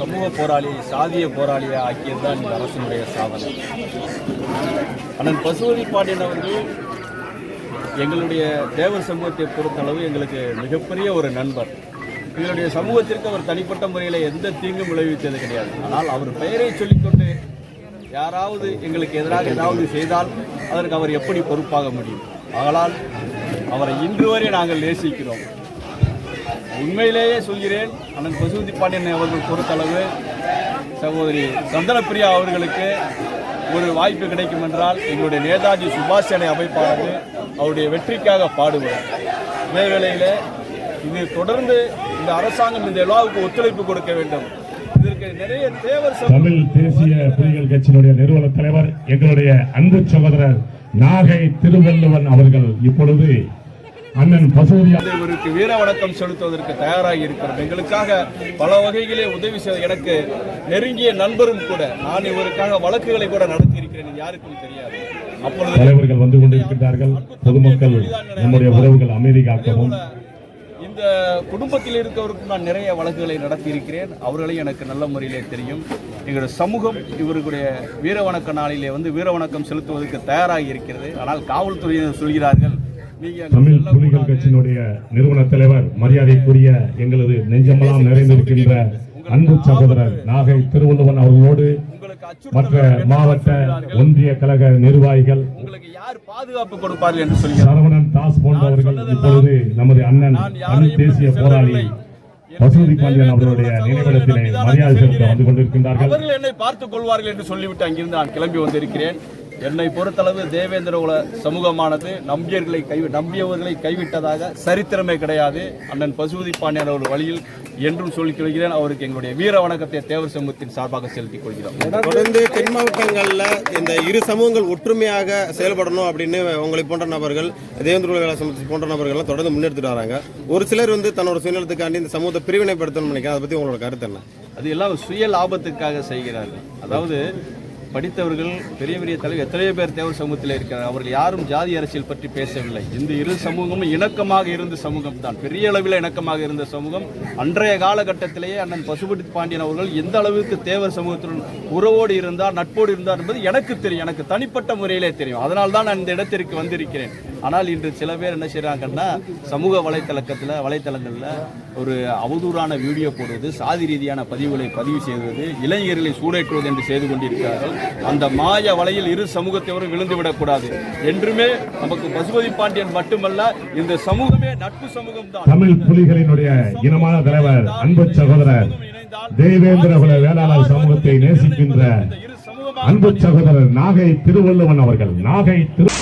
சமூக போராளி சாதிய போராளியை ஆக்கியது தான் இந்த அரசினுடைய சாதனை. அண்ணன் பசுபதி பாண்டியன் அவர்கள் எங்களுடைய தேவர் சமூகத்தை பொறுத்தளவு எங்களுக்கு மிகப்பெரிய ஒரு நண்பர். எங்களுடைய சமூகத்திற்கு அவர் தனிப்பட்ட முறையில் எந்த தீங்கும் விளைவித்தது கிடையாது. ஆனால் அவர் பெயரை சொல்லிக்கொண்டு யாராவது எங்களுக்கு எதிராக ஏதாவது செய்தால் அதற்கு அவர் எப்படி பொறுப்பாக முடியும்? ஆகலால் அவரை இன்று வரை நாங்கள் நேசிக்கிறோம். உண்மையிலேயே சொல்கிறேன் அண்ணன் பசுபதி பாண்டியன் அவர்கள் பொறுத்தளவு சகோதரி சந்தனப்பிரியா அவர்களுக்கு ஒரு வாய்ப்பு கிடைக்கும் என்றால் எங்களுடைய நேதாஜி சுபாஷ் சேனை அமைப்பானது அவருடைய வெற்றிக்காக பாடுவார் அதே வேளையில் இது தொடர்ந்து இந்த அரசாங்கம் இந்த விழாவுக்கு ஒத்துழைப்பு கொடுக்க வேண்டும். இதற்கு நிறைய தேவர் தமிழ் தேசிய புலிகள் கட்சியினுடைய நிறுவன தலைவர் எங்களுடைய அன்பு சகோதரர் நாகை திருவள்ளுவன் அவர்கள் இப்பொழுது அண்ணன் பசுபதி இவருக்கு வீர வணக்கம் செலுத்துவதற்கு தயாராகி இருக்கிறோம் எங்களுக்காக பல வகைகளே உதவி செய்த எனக்கு நெருங்கிய நண்பரும் கூட நான் இவருக்காக வழக்குகளை கூட நடத்தி இருக்கிறேன் யாருக்கும் தெரியாது. அப்பொழுது தலைவர்கள் வந்து கொண்டிருக்கின்றார்கள். பொதுமக்கள் நம்முடைய உறவுகள் அமைதி காக்கவும். இந்த குடும்பத்தில் இருக்கவருக்கும் நான் நிறைய வழக்குகளை நடத்தி இருக்கிறேன் அவர்களையும் எனக்கு நல்ல முறையிலே தெரியும். எங்களுடைய சமூகம் இவர்களுடைய வீர வணக்க நாளிலே வந்து வீர வணக்கம் செலுத்துவதற்கு தயாராகி இருக்கிறது. ஆனால் காவல்துறையினர் சொல்கிறார்கள் தமிழ். புலிகள் கட்சியினுடைய நிறுவன தலைவர் மரியாதைக்குரிய எங்களது நெஞ்சமெல்லாம் நிறைந்திருக்கின்ற அன்பு சகோதரர் நாகை திருவள்ளுவன் அவர்களோடு மற்ற மாவட்ட. ஒன்றிய கழக நிர்வாகிகள் உங்களுக்கு யார் பாதுகாப்பு கொடுப்பார்கள் என்று சரவணன் தாஸ் போன்றவர்கள் இப்பொழுது நமது அண்ணன் தமிழ் தேசிய போராளி. பசுபதி பாண்டியன் அவர்களுடைய நினைவிடத்திலே மரியாதை செலுத்த வந்து கொண்டிருக்கின்றார்கள் அவர்கள் என்னை பார்த்துக் கொள்வார்கள் என்று சொல்லிவிட்டு அங்கிருந்து நான் கிளம்பி வந்திருக்கிறேன் என்னை பொறுத்தளவு தேவேந்திர குல சமூகமானது நம்பியர்களை கை நம்பியவர்களை கைவிட்டதாக சரித்திரமே கிடையாது. அண்ணன் பசுபதி பாண்டியன் அவர்கள் வழியில் என்றும் சொல்லிக் கொள்கிறேன். அவருக்கு எங்களுடைய வீர வணக்கத்தை தேவர் சமூகத்தின் சார்பாக செலுத்திக் கொள்கிறோம். தொடர்ந்து தென் மாவட்டங்கள்ல இந்த இரு சமூகங்கள் ஒற்றுமையாக செயல்படணும் அப்படின்னு உங்களை போன்ற நபர்கள் தேவேந்திர வேலை சமூகத்தை போன்ற நபர்கள்லாம் தொடர்ந்து முன்னெடுத்துட்டு வராங்க. ஒரு சிலர் வந்து தன்னோட சுயநலத்துக்காண்டி இந்த சமூகத்தை பிரிவினைப்படுத்தணும்னு நினைக்கிறேன் அதை பத்தி உங்களோட கருத்து என்ன? அது எல்லாம் சுய லாபத்துக்காக செய்கிறார்கள். அதாவது படித்தவர்கள் பெரிய பெரிய தலைவர் எத்தனையோ பேர் தேவர் சமூகத்தில் இருக்கிறார். அவர்கள் யாரும் ஜாதி அரசியல் பற்றி பேசவில்லை. இந்த இரு சமூகமும் இணக்கமாக இருந்த சமூகம் தான் பெரிய அளவில் இணக்கமாக இருந்த சமூகம். அன்றைய காலகட்டத்திலேயே அண்ணன் பசுபதி பாண்டியன் அவர்கள் எந்த அளவுக்கு தேவர் சமூகத்துடன் உறவோடு இருந்தார் நட்போடு இருந்தார் என்பது எனக்கு தெரியும். எனக்கு தனிப்பட்ட முறையிலே தெரியும். அதனால் தான் நான் இந்த இடத்திற்கு வந்திருக்கிறேன். ஆனால் இன்று சில பேர் என்ன செய்கிறாங்கன்னா சமூக வலைத்தளக்கத்தில் வலைத்தளங்களில் ஒரு அவதூறான வீடியோ போடுவது சாதி ரீதியான பதிவுகளை பதிவு செய்வது இளைஞர்களை சூடேற்றுவது என்று செய்து கொண்டிருக்கிறார்கள். அந்த மாய வலையில் இரு சமூகத்தவரும் விழுந்து விடக்கூடாது. என்றுமே நமக்கு பசுபதி பாண்டியன் மட்டுமல்ல இந்த சமூகமே நட்பு சமூகம் தான். தமிழ் புலிகளினுடைய இனமான தலைவர் அன்பு சகோதரர் தேவேந்திர குல வேளாளர் சமூகத்தை நேசிக்கின்ற அன்பு சகோதரர் நாகை திருவள்ளுவன் அவர்கள் நாகை திரு